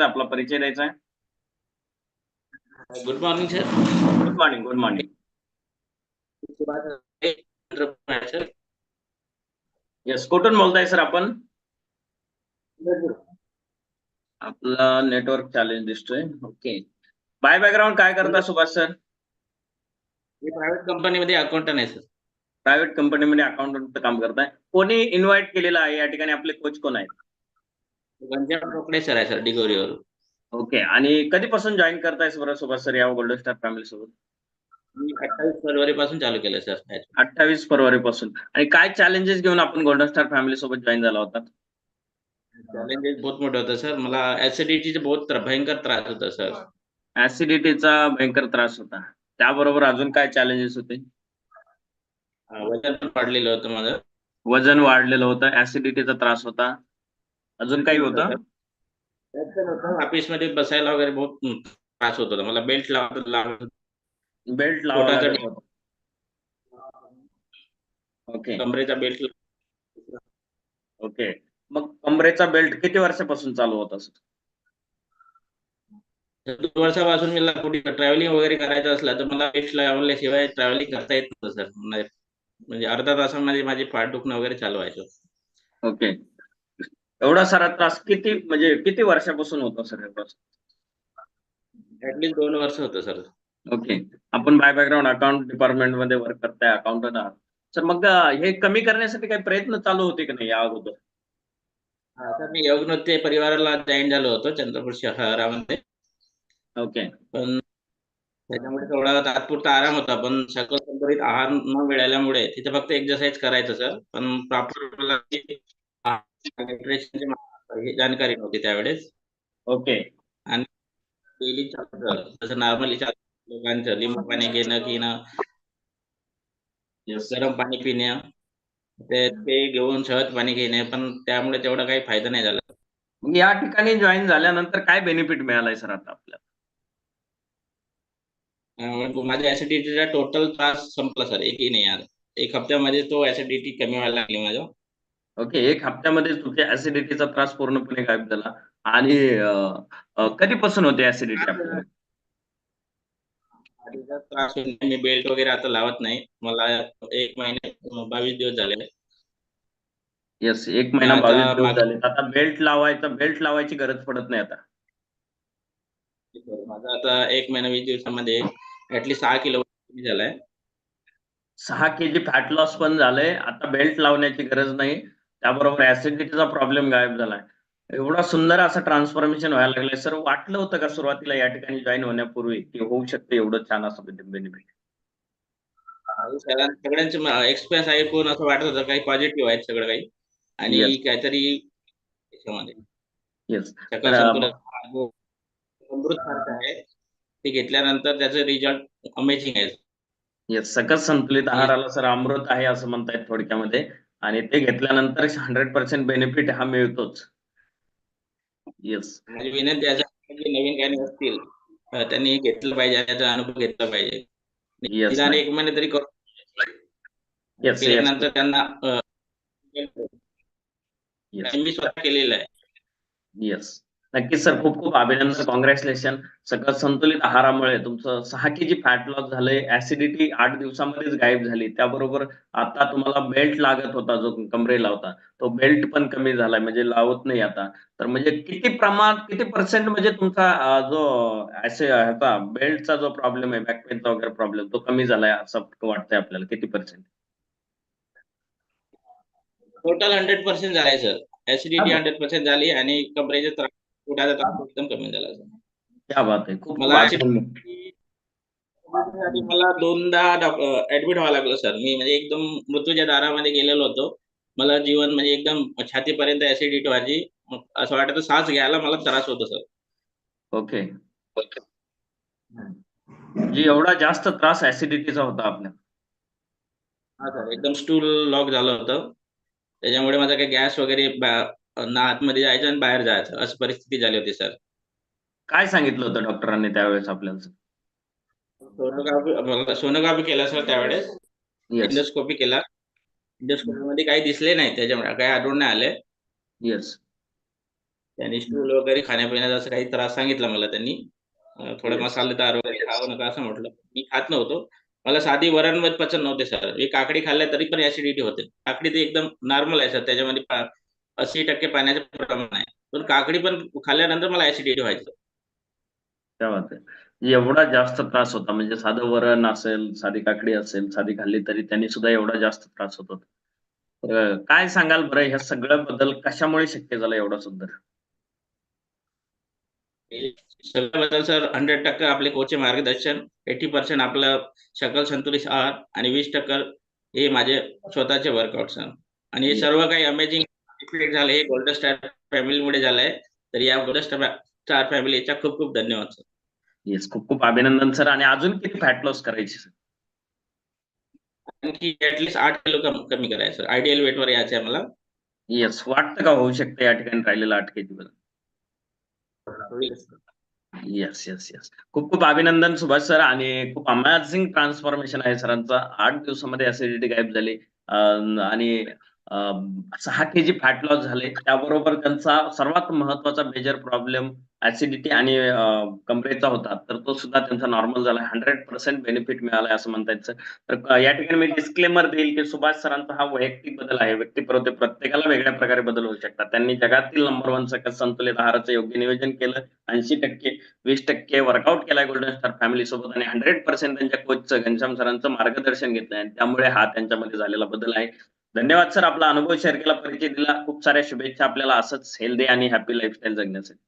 आपला परिचय द्यायचा आहे. Good morning sir good morning good morning sir yes कुठून बोलताय सर आपण? आपला नेटवर्क चॅलेंज दिसतोय. ओके बाय बॅकग्राऊंड काय करता सुभाष सर? मी प्रायव्हेट कंपनीमध्ये अकाउंटंट आहे सर प्रायव्हेट कंपनीमध्ये अकाउंटंट काम करताय. कोणी इन्व्हाइट केलेलं आहे? या ठिकाणी आपले कोच कोण आहेत? सर आहे सर डिगोरीवर ओके आणि कधीपासून जॉईन करताय बरं सुभाष सर या गोल्डन स्टार फॅमिली सोबत? मी अठ्ठावीस फरवरी पासून चालू केलं सर अठ्ठावीस फरवरी पासून आणि काय चॅलेंजेस घेऊन आपण गोल्डन स्टार फॅमिली सोबत जॉईन झाला होता चॅलेंजेस बहुत मोठं होतं सर. मला ऍसिडिटीचे बहुत भयंकर त्रास होता सर. ऍसिडिटीचा भयंकर त्रास होता. त्याबरोबर अजून काय चॅलेंजेस होते? वजन पण वाढलेलं होतं माझं. वजन वाढलेलं होतं. ऍसिडिटीचा त्रास होता. अजून काही होतं? ऑफिसमध्ये बसायला वगैरे बहुत त्रास होत होता. मला बेल्ट लावत बेल्ट लावा पोटाचा लागत होता. ओके. कमरेचा बेल्ट ओके. मग कमरेचा बेल्ट किती वर्षापासून चालू होता सर दोन वर्षापासून मला कुठे ट्रॅव्हलिंग वगैरे करायचं असलं तर मला बेल्ट लावल्याशिवाय ट्रॅव्हलिंग करता येत नव्हतं सर. म्हणजे- म्हणजे अर्धा तासामध्ये माझी पाठ दुखणं वगैरे चालू व्हायचं. ओके. एवढा सारा त्रास किती म्हणजे किती वर्षापासून होता सर? ऍटलीस्ट दोन वर्ष होतं सर. ओके आपण बाय बॅकग्राऊंड अकाउंट डिपार्टमेंटमध्ये वर्क करताय अकाउंटंट आहात. सर मग हे कमी करण्यासाठी काही प्रयत्न चालू होते की नाही या अगोदर? सर मी योग नृत्य परिवाराला जॉईन झालो होतो चंद्रपूर शहरामध्ये. ओके पण त्याच्यामुळे थोडा तात्पुरता आराम होता पण सकल संतुलित आहार न मिळाल्यामुळे तिथे फक्त एक्सरसाइज करायचं सर. पण प्रॉपर न्यूट्रिशनची जाणकारी नव्हती त्यावेळेस. ओके. डेली जसं नॉर्मली लोकांचं लिंबू पाणी घेणं घेणं गरम पाणी पिणं ते घेऊन शहद पाणी घेणे पण त्यामुळे तेवढा काही फायदा नाही झाला. मग या ठिकाणी जॉईन झाल्यानंतर काय बेनिफिट मिळालाय सर आता आपल्याला? माझ्या ऍसिडिटीचा टोटल त्रास संपला सर एकही नाही आला एक हप्त्यामध्ये तो ऍसिडिटी कमी व्हायला लागली माझं. ओके एक हप्त्यामध्ये तुमच्या ऍसिडिटीचा त्रास पूर्णपणे गायब झाला. आणि कधीपासून होते ऍसिडिटी आपल्याला आधीचा त्रास होत. मी बेल्ट वगैरे आता लावत नाही. मला एक महिने बावीस दिवस झाले. येस एक महिना आता बावीस दिवस माझं- झाले. आता बेल्ट लावायचा बेल्ट लावायची गरज पडत नाही आता. माझा आता एक महिना वीस दिवसामध्ये ऍटलीस्ट सहा किलो कमी झालाय. सहा के जी फॅट लॉस पण झालंय. आता बेल्ट लावण्याची गरज नाही. त्याबरोबर ऍसिडिटीचा प्रॉब्लेम गायब झालाय एवढा सुंदर असं ट्रान्सफॉर्मेशन व्हायला लागलंय. सर वाटलं होतं का सुरुवातीला या ठिकाणी जॉईन होण्यापूर्वी की होऊ शकतं एवढं छान असं बेनिफिट सगळ्यां- सगळ्यांचे एक्सपिरियन्स ऐकून असं वाटत होतं काही पॉझिटिव्ह आहेत सगळं काही. आणि. काहीतरी त्याच्यामध्ये आहे. ते घेतल्यानंतर त्याचे रिझल्ट अमेझिंग आहे. येस सकस संतुलित आहाराला सर. अमृत आहे असं म्हणतायत थोडक्यामध्ये. आणि ते घेतल्यानंतर हंड्रेड पर्सेंट बेनिफिट हा मिळतोच. येस माझी विनंती नवीन काही असतील त्यांनी घेतलं पाहिजे याचा अनुभव घेतला पाहिजे. एक महिने तरी करून येस केल्यानंतर त्यांना मी स्वतः केलेलं आहे. येस नक्कीच सर खूप खूप अभिनंदन. कॉंग्रॅच्युलेशन सगळं संतुलित आहारामुळे तुमचं सहा के जी फॅट लॉस झालंय. ऍसिडिटी आठ दिवसामध्येच गायब झाली. त्याबरोबर आता तुम्हाला बेल्ट लागत होता जो कमरेला होता. तो बेल्ट पण कमी झालाय म्हणजे लावत नाही आता. तर म्हणजे किती प्रमाण किती पर्सेंट म्हणजे तुमचा जो ह्याचा बेल्टचा जो प्रॉब्लेम आहे बॅक पेनचा वगैरे प्रॉब्लेम तो कमी झालाय असं वाटतंय आपल्याला? किती पर्सेंट टोटल हंड्रेड पर्सेंट झालाय सर. ऍसिडिटी. हंड्रेड पर्सेंट झाली आणि कमरेचा त्रास पोटाचा त्रास एकदम कमी झाला क्या बात आहे खूप मला दोनदा ऍडमिट व्हावं लागलं सर मी म्हणजे एकदम मृत्यूच्या दारामध्ये गेलेलो होतो. मला जीवन म्हणजे एकदम छातीपर्यंत ऍसिडिटी व्हायची. असं वाटतं श्वास घ्यायला मला त्रास होतो सर ओके. जी एवढा जास्त त्रास ऍसिडिटीचा होता आपल्या. हा सर एकदम स्टूल लॉक झालं होतं. त्याच्यामुळे माझा काही गॅस वगैरे ना आतमध्ये जायचं आणि बाहेर जायचं. अशी परिस्थिती झाली होती सर. काय सांगितलं होतं डॉक्टरांनी त्यावेळेस आपल्याला? सोनोग्राफी केला सर त्यावेळेस. इंडोस्कोपी केला. इंडोस्कोपी मध्ये काही दिसले नाही त्याच्यामुळे काही आढळून नाही आले. येस त्यांनी स्टूल वगैरे खाण्यापिण्याचा असं काही त्रास सांगितला मला त्यांनी. थोडं. मसालेदार वगैरे खाऊ नका असं म्हटलं. मी खात नव्हतो. मला साधी वरण पचन नव्हते सर. मी काकडी खाल्ल्या तरी पण ऍसिडिटी होते. काकडी ते एकदम नॉर्मल आहे सर. त्याच्यामध्ये अस्सी टक्के पाण्याचं प्रमाण आहे. पण काकडी पण खाल्ल्यानंतर मला ऍसिडिटी व्हायचं. त्या एवढा जास्त त्रास होता. म्हणजे साधं वरण असेल साधी काकडी असेल साधी खाल्ली तरी त्यांनी सुद्धा एवढा जास्त त्रास होत होता. तर काय सांगाल बरं? ह्या सगळं बदल कशामुळे शक्य झाला एवढा सुद्धा सगळं बदल सर हंड्रेड टक्के आपले कोचचे मार्गदर्शन एटी पर्सेंट आपलं शकल संतुलित आहार आणि वीस टक्के हे माझे स्वतःचे वर्कआउट सर आणि हे. सर्व काही अमेझिंग इफेक्ट झाले हे गोल्डन स्टार फॅमिलीमुळे झालंय. तर या गोल्डन स्टार फॅमिलीचा खूप खूप धन्यवाद सर येस खूप खूप अभिनंदन सर आणि अजून किती फॅट लॉस करायची सर आणखी ऍटलीस्ट आठ किलो कम- कमी करायचं सर आयडियल वेटवर यायचं आहे मला. येस वाटतं का होऊ शकते या ठिकाणी राहिलेला आठ केजी बदल येस येस येस खूप खूप अभिनंदन सुभाष सर आणि खूप अमेझिंग ट्रान्सफॉर्मेशन आहे सरांचा. आठ दिवसामध्ये ऍसिडिटी गायब झाली. आणि सहा के जी फॅट लॉस झाले. त्याबरोबर त्यांचा सर्वात महत्त्वाचा मेजर प्रॉब्लेम ऍसिडिटी आणि कमरेचा होता. तर तो सुद्धा त्यांचा नॉर्मल झाला. हंड्रेड पर्सेंट बेनिफिट मिळाला असं म्हणता येतं तर या ठिकाणी मी डिस्क्लेमर देईल की सुभाष सरांचा हा वैयक्तिक बदल आहे. व्यक्तिपरत्वे प्रत्येकाला वेगळ्या प्रकारे बदल होऊ शकतात. त्यांनी जगातील नंबर वन सकस संतुलित आहाराचं योग्य नियोजन केलं. ऐंशी टक्के वीस टक्के वर्कआउट केलाय गोल्डन स्टार फॅमिली सोबत आणि हंड्रेड पर्सेंट त्यांच्या कोचचं घनश्याम सरांचं मार्गदर्शन घेतलंय. आणि त्यामुळे हा त्यांच्यामध्ये झालेला बदल आहे. धन्यवाद सर आपला अनुभव शेअर केला परिचय दिला. खूप साऱ्या शुभेच्छा आपल्याला. असंच हेल्दी आणि हॅपी लाईफस्टाईल जगण्यासाठी.